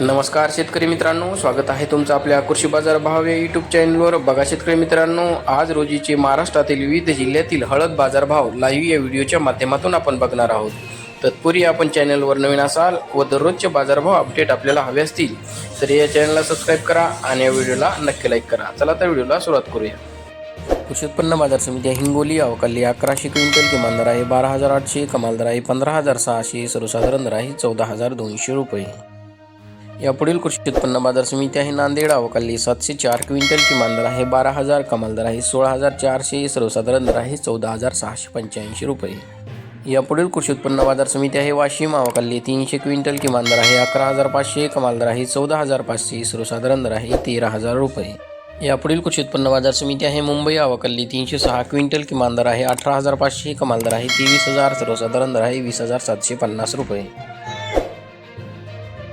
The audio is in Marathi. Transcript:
नमस्कार शेतकरी मित्रांनो स्वागत आहे तुमचं आपल्या कृषी बाजार भाव या यूट्यूब चॅनलवर बघा शेतकरी मित्रांनो आज रोजीचे महाराष्ट्रातील विविध जिल्ह्यातील हळद बाजार भाव लाईव्ह या व्हिडिओच्या माध्यमातून आपण बघणार आहोत. तत्पूर्वी आपण चॅनलवर नवीन असाल व दररोजचे बाजारभाव अपडेट आपल्याला हवे असतील तर या चॅनलला सबस्क्राईब करा आणि या व्हिडिओला नक्की लाईक करा. चला तर व्हिडिओला सुरुवात करूया. कृषी उत्पन्न बाजार समिती हिंगोली अवकाली अकराशे क्विंटल किमान दर आहे बारा हजार आठशे कमाल दर आहे पंधरा हजार सहाशे सर्वसाधारण दर आहे चौदा हजार दोनशे रुपये. यापुढील कृषी उत्पन्न बाजार समिती आहे नांदेड अवकाली सातशे चार क्विंटल किमान दर आहे बारा हजार कमाल दर आहे सोळा हजार चारशे सर्वसाधारण दर आहे चौदा हजार सहाशे पंच्याऐंशी रुपये. यापुढील कृषी उत्पन्न बाजार समिती आहे वाशिम अवकाली तीनशे क्विंटल किमान दर आहे अकरा हजार पाचशे कमाल दर आहे चौदा हजार पाचशे सर्वसाधारण दर आहे तेरा हजार रुपये. यापुढील कृषी उत्पन्न बाजार समिती आहे मुंबई अवकल्ली तीनशे सहा क्विंटल किमान दर आहे अठरा हजार पाचशे कमाल दर आहे तेवीस हजार सर्वसाधारण दर आहे वीस हजार सातशे पन्नास रुपये.